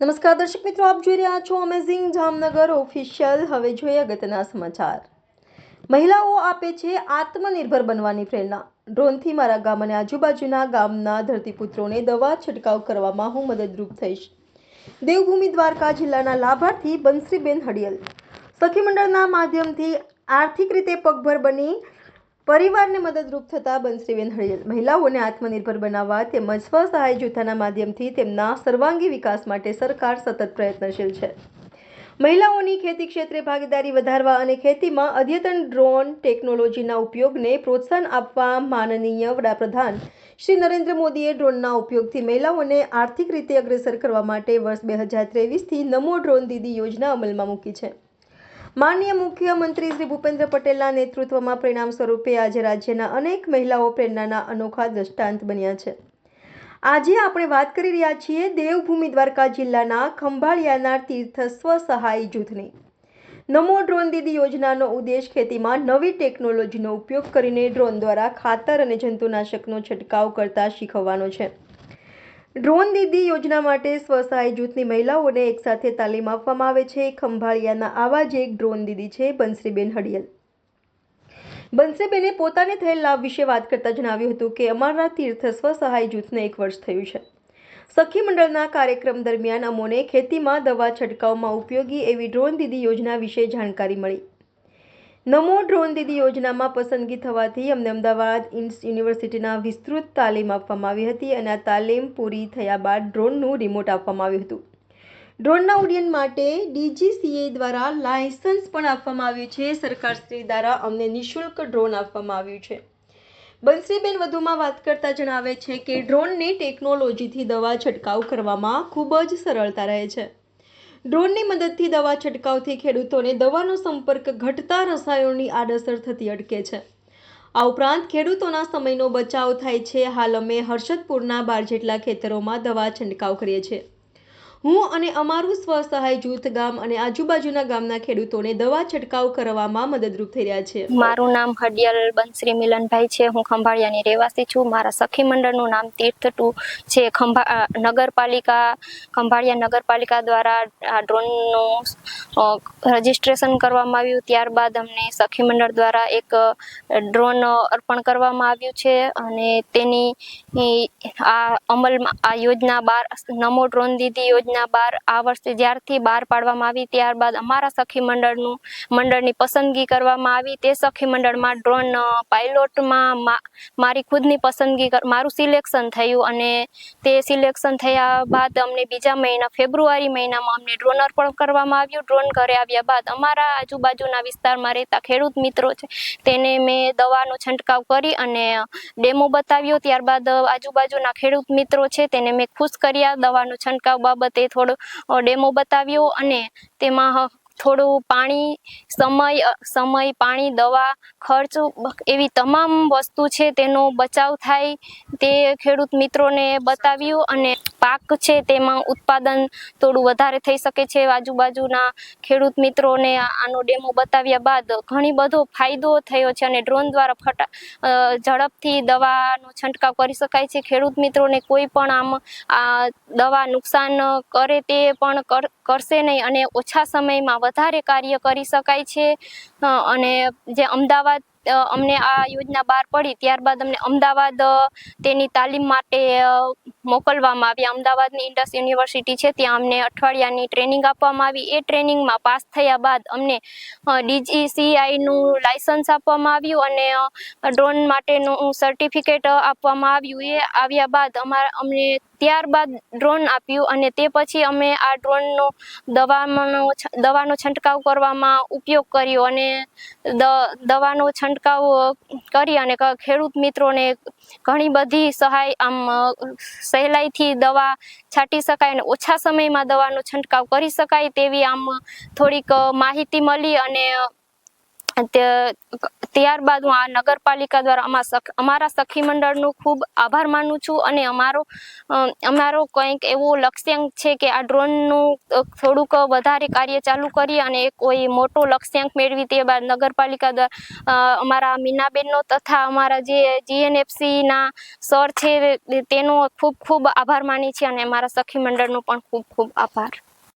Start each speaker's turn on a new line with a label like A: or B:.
A: નમસ્કાર દર્શક મિત્રો, આપ જોઈ રહ્યા છો અમેઝિંગ જામનગર ઓફિશિયલ હવે જોઈએ અગત્યના સમાચાર. મહિલાઓ આપે છે આત્મનિર્ભર બનવાની પ્રેરણા. ડ્રોનથી મારા ગામ અને આજુબાજુના ગામના ધરતીપુત્રોને દવા છંટકાવ કરવામાં હું મદદરૂપ થઈશ. દેવભૂમિ દ્વારકા જિલ્લાના લાભાર્થી બંસરીબેન હડિયલ. સખી મંડળના માધ્યમથી આર્થિક રીતે પગભર બની પરિવારને મદદરૂપ થતા બંશ્રીબેન હળિયલ મહિલાઓને આત્મનિર્ભર બનાવવા તેમજ સ્વસહાય જૂથાના માધ્યમથી તેમના સર્વાંગી વિકાસ માટે સરકાર સતત પ્રયત્નશીલ છે. મહિલાઓની ખેતી ક્ષેત્રે ભાગીદારી વધારવા અને ખેતીમાં અદ્યતન ડ્રોન ટેકનોલોજીના ઉપયોગને પ્રોત્સાહન આપવા માનનીય વડાપ્રધાન શ્રી નરેન્દ્ર મોદીએ ડ્રોનના ઉપયોગથી મહિલાઓને આર્થિક રીતે અગ્રેસર કરવા માટે વર્ષ બે હજાર ત્રેવીસથી નમો ડ્રોન દીદી યોજના અમલમાં મૂકી છે. માનનીય મુખ્યમંત્રી શ્રી ભૂપેન્દ્ર પટેલના નેતૃત્વમાં પરિણામ સ્વરૂપે આજે રાજ્યના અનેક મહિલાઓ પ્રેરણાના અનોખા દ્રષ્ટાંત બન્યા છે. આજે આપણે વાત કરી રહ્યા છીએ દેવભૂમિ દ્વારકા જિલ્લાના ખંભાળિયાના તીર્થ સ્વસહાય જૂથની. નમો ડ્રોન દીદી યોજનાનો ઉદ્દેશ ખેતીમાં નવી ટેકનોલોજીનો ઉપયોગ કરીને ડ્રોન દ્વારા ખાતર અને જંતુનાશકનો છંટકાવ કરતા શીખવવાનો છે. ડ્રોન દીદી યોજના માટે સ્વસહાય જૂથની મહિલાઓને એકસાથે તાલીમ આપવામાં આવે છે. ખંભાળિયાના આવા જ એક ડ્રોન દીદી છે બંસરીબેન હડિયલ. બંસરીબેને પોતાને થયેલ લાભ વિશે વાત કરતા જણાવ્યું હતું કે, અમારા તીર્થ સ્વસહાય જૂથને એક વર્ષ થયું છે. સખી મંડળના કાર્યક્રમ દરમિયાન અમોને ખેતીમાં દવા છંટકાવમાં ઉપયોગી એવી ડ્રોન દીદી યોજના વિશે જાણકારી મળી. નમો ડ્રોન દીદી યોજનામાં પસંદગી થવાથી અમને અમદાવાદ ઇન્સ યુનિવર્સિટીના વિસ્તૃત તાલીમ આપવામાં આવી હતી અને આ તાલીમ પૂરી થયા બાદ ડ્રોનનું રિમોટ આપવામાં આવ્યું હતું. ડ્રોનના ઉડ્ડયન માટે ડીજીસીએ દ્વારા લાયસન્સ પણ આપવામાં આવ્યું છે. સરકારશ્રી દ્વારા અમને નિઃશુલ્ક ડ્રોન આપવામાં આવ્યું છે. બંશ્રીબેન વધુમાં વાત કરતા જણાવે છે કે ડ્રોનની ટેકનોલોજીથી દવા છંટકાવ કરવામાં ખૂબ જ સરળતા રહે છે. ડ્રોનની મદદથી દવા છંટકાવથી ખેડૂતોને દવાનો સંપર્ક ઘટતા રસાયણોની આડઅસર થતી અટકે છે. આ ઉપરાંત ખેડૂતોના સમયનો બચાવ થાય છે. હાલ અમે હર્ષદપુરના બાર જેટલા ખેતરોમાં દવા છંટકાવ કરીએ છીએ. હું અને અમારું સ્વ સહાય જૂથ ગામ અને આજુબાજુના ગામના ખેડૂતોને દવા છંટકાવ કરવામાં મદદરૂપ થઈ રહ્યા છે.
B: મારું નામ હડિયલ બંશ્રી મિલનભાઈ છે. હું ખંભાળિયાની રહેવાસી છું. મારા સખી મંડળનું નામ તીર્થ ટુ છે. ખંભા નગરપાલિકા ખંભાળિયા નગરપાલિકા દ્વારા આ ડ્રોનનું રજિસ્ટ્રેશન કરવામાં આવ્યું. ત્યારબાદ અમને સખી મંડળ દ્વારા એક ડ્રોન અર્પણ કરવામાં આવ્યું છે અને તેની આ અમલમાં, આ યોજના બાર, નમો ડ્રોન દીદી યોજના બાર આ વર્ષે જ્યારથી બહાર પાડવામાં આવી. ત્યારબાદ અમારા સખી મંડળનું, મંડળની પસંદગી કરવામાં આવી. તે સખી મંડળમાં ડ્રોન પાયલોટમાં મારી ખુદની પસંદગી મારું સિલેક્શન થયું અને તે સિલેક્શન થયા બાદ અમને બીજા મહિના, ફેબ્રુઆરી મહિનામાં અમને ડ્રોન અર્પણ કરવામાં આવ્યું. ડ્રોન ઘરે આવ્યા બાદ અમારા આજુબાજુના વિસ્તારમાં રહેતા ખેડૂત મિત્રો છે, તેને મેં દવાનો છંટકાવ કરી અને ડેમો બતાવ્યો. ત્યારબાદ આજુબાજુના ખેડૂત મિત્રો છે તેને મેં ખુશ કર્યા. દવાનો છંટકાવ બાબતે થોડો ડેમો બતાવ્યો અને તેમાં થોડું પાણી, સમય સમય, પાણી, દવા, ખર્ચ એવી તમામ વસ્તુ છે તેનો બચાવ થાય તે ખેડૂત મિત્રોને બતાવ્યું અને પાક છે, તેમાં ઉત્પાદન થોડું વધારે થઈ શકે છે. આજુબાજુના ખેડૂત મિત્રોને આનો ડેમો બતાવ્યા બાદ ઘણી બધો ફાયદો થયો છે અને ડ્રોન દ્વારા ફટા ઝડપથી દવાનો છંટકાવ કરી શકાય છે. ખેડૂત મિત્રોને કોઈ પણ આમ, આ દવા નુકસાન કરે તે પણ કર- કરશે નહીં અને ઓછા સમયમાં વધારે કાર્ય કરી શકાય છે. અને જે અમદાવાદ અમને આ યોજના બહાર પડી. ત્યારબાદ અમને અમદાવાદ તેની તાલીમ માટે મોકલવામાં આવ્યા અમદાવાદની ઇન્ડસ યુનિવર્સિટી છે, ત્યાં અમને અઠવાડિયાની ટ્રેનિંગ આપવામાં આવી. એ ટ્રેનિંગમાં પાસ થયા બાદ અમને ડીજીસીઆઈનું લાયસન્સ આપવામાં આવ્યું અને ડ્રોન માટેનું સર્ટિફિકેટ આપવામાં આવ્યું. એ આવ્યા બાદ અમારા, અમને ત્યારબાદ ડ્રોન આપ્યું અને તે પછી અમે આ ડ્રોનનો દવાનો દવાનો છંટકાવ કરવામાં ઉપયોગ કર્યો અને દવાનો છંટકાવ કરી અને ખેડૂત મિત્રોને ઘણી બધી સહાય, આમ સહેલાઈથી દવા છાંટી શકાય અને ઓછા સમયમાં દવાનો છંટકાવ કરી શકાય તેવી આમ થોડીક માહિતી મળી અને ત્યારબાદ હું આ નગરપાલિકા દ્વારા અમારા સખી મંડળનો ખૂબ આભાર માનું છું અને અમારો અમારો કંઈક એવો લક્ષ્યાંક છે કે આ ડ્રોનનું થોડુંક વધારે કાર્ય ચાલુ કરી અને કોઈ મોટો લક્ષ્યાંક મેળવી તે બાદ નગરપાલિકા દ્વારા અમારા મીનાબેનનો તથા અમારા જે જીએનએફસીના સર છે, તેનો ખૂબ ખૂબ આભાર માની છે અને અમારા સખી મંડળનો પણ ખૂબ ખૂબ આભાર.